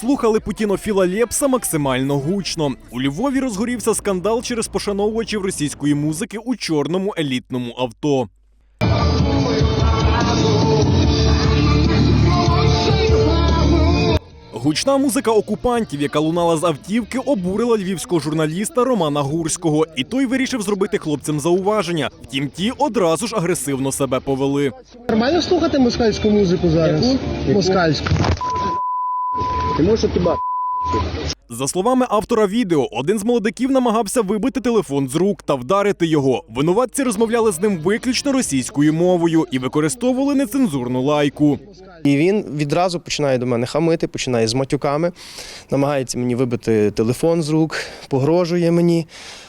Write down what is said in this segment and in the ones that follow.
Слухали путінофіла Лєпса максимально гучно. У Львові розгорівся скандал через пошановувачів російської музики у чорному елітному авто. Гучна музика окупантів, яка лунала з автівки, обурила львівського журналіста Романа Гурського, і той вирішив зробити хлопцям зауваження. Втім, ті одразу ж агресивно себе повели. Нормально слухати москальську музику зараз? Москальську. Ти можеш хіба? За словами автора відео, один з молодиків намагався вибити телефон з рук та вдарити його. Винуватці розмовляли з ним виключно російською мовою і використовували нецензурну лайку. І він відразу починає до мене хамити, починає з матюками, намагається мені вибити телефон з рук, погрожує мені.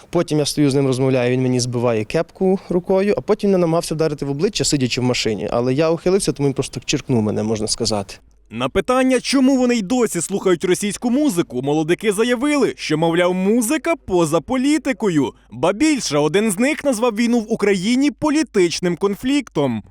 Потім я стою з ним розмовляю, він мені збиває кепку рукою, а потім він намагався вдарити в обличчя, сидячи в машині. Але я ухилився, тому він просто черкнув мене, можна сказати. На питання, чому вони й досі слухають російську музику, молодики заявили, що, мовляв, музика поза політикою. Ба більше один з них назвав війну в Україні політичним конфліктом.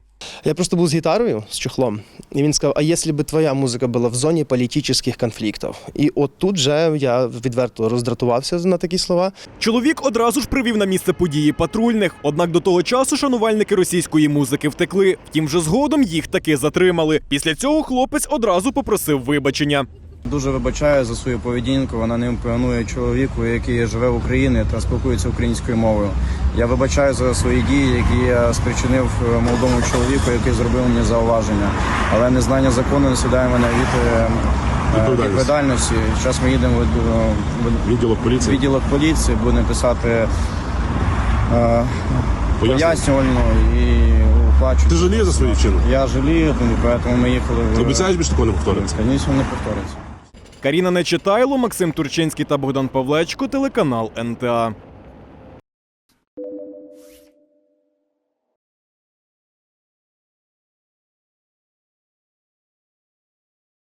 Я просто був з гітарою, з чохлом, і він сказав: а якщо б твоя музика була в зоні політичних конфліктів? І от тут же я відверто роздратувався на такі слова. Чоловік одразу ж привів на місце події патрульних. Однак до того часу шанувальники російської музики втекли. Втім, вже згодом їх таки затримали. Після цього хлопець одразу попросив вибачення. Дуже вибачаю за свою поведінку. Вона не імпонує чоловіку, який живе в Україні та спілкується українською мовою. Я вибачаю за свої дії, які я спричинив е, молодому чоловіку, який зробив мені зауваження. Але незнання закону не сідає мене від е, е, Відповідальності. Зараз ми їдемо в, Відділок поліції. відділок поліції, будемо писати е, пояснювальну і оплачувати. Ти жалієш за свої вчинки? Я жалію, тому тому ми їхали. Ти обіцяєш більше такого не повториться? Звісно, не повториться. Каріна Нечитайло, Максим Турчинський та Богдан Павлечко, телеканал НТА.